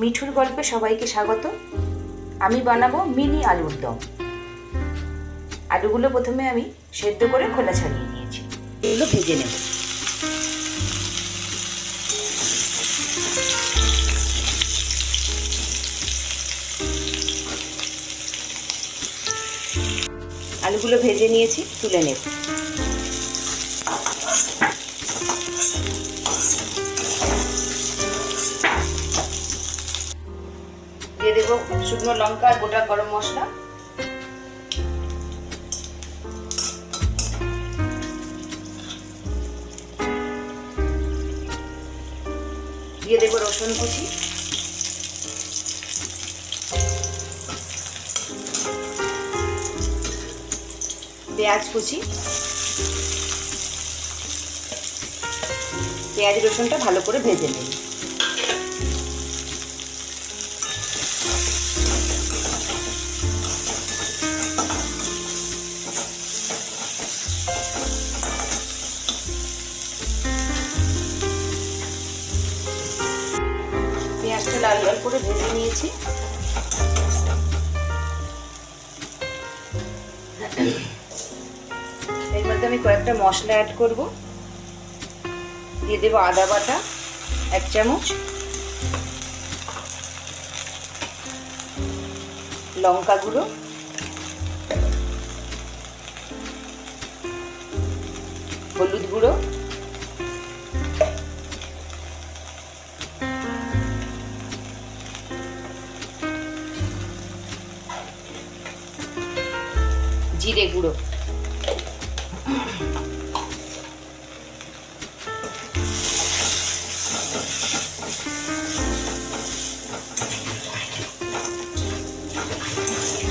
মিঠুর গল্পে সবাইকে স্বাগত। আমি বানাবো মিনি আলুর দম। আলুগুলো প্রথমে আমি সেদ্ধ করে খোলা ছাড়িয়ে নিয়েছি। এগুলো ভেজে নেব। আলুগুলো ভেজে নিয়েছি, তুলে নেব। শুকনো লঙ্কা আর গোটা গরম মশলা। দিয়ে দেবো রসুন কুচি। পেঁয়াজ কুচি। পেঁয়াজ রসুনটা ভালো করে ভেজে নেব লাল লাল করে ভেজে নিয়েছি। এর মধ্যে আমি কয়েকটা মশলা অ্যাড করব। দিয়ে দেবো আদা বাটা, এক চামচ। লঙ্কা গুঁড়ো। হলুদ গুঁড়ো। জিরে গুঁড়ো।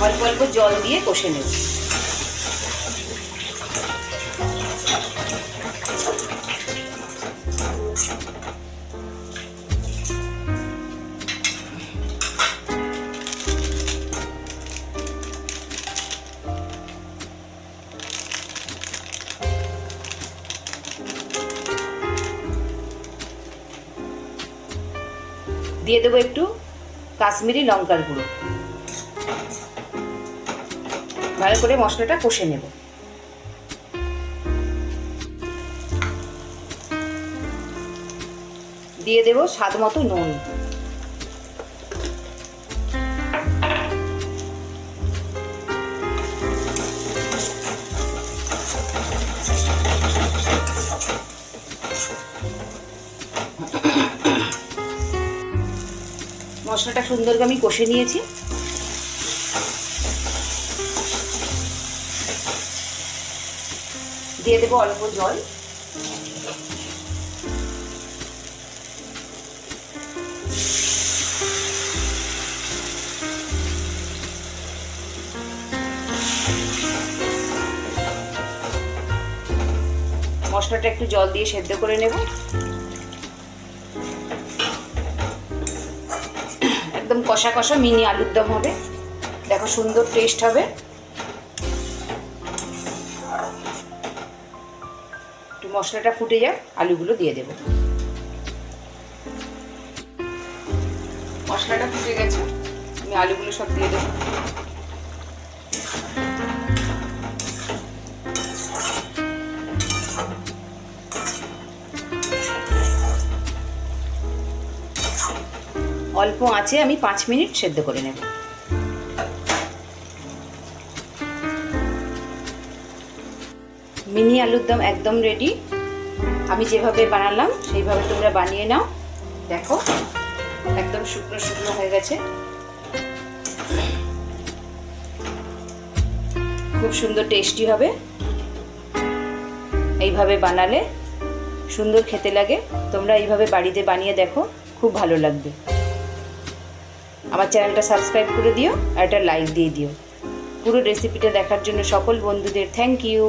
অল্প অল্প জল দিয়ে কষে নেব। দিয়ে দেবো একটু কাশ্মীরি লঙ্কার গুঁড়ো। ভালো করে মশলাটা কষে নেব। দিয়ে দেবো স্বাদ মতো নুন। মশলাটা সুন্দর আমি কষে নিয়েছি। দিয়ে দেবো অল্প জল। মশলাটা একটু জল দিয়ে সেদ্ধ করে নেব। কষা কষা মিনি আলুর দম হবে। দেখো সুন্দর টেস্ট হবে। একটু মশলাটা ফুটে যাক, আলুগুলো দিয়ে দেব। মশলাটা ফুটে গেছে, আমি আলুগুলো সব দিয়ে দেবো। অল্প আঁচে আমি পাঁচ মিনিট সেদ্ধ করে নেব। মিনি আলুর দম একদম রেডি আমি যেভাবে বানালাম, সেইভাবে তোমরা বানিয়ে নাও। দেখো, একদম শুকনো শুকনো হয়ে গেছে। খুব সুন্দর টেস্টি হবে। এইভাবে বানালে সুন্দর খেতে লাগে। তোমরা এইভাবে বাড়িতে বানিয়ে দেখো, খুব ভালো লাগবে। আমার চ্যানেলটা সাবস্ক্রাইব করে দিও আর একটা লাইক দিয়ে দিও। পুরো রেসিপিটা দেখার জন্য সকল বন্ধুদের থ্যাংক ইউ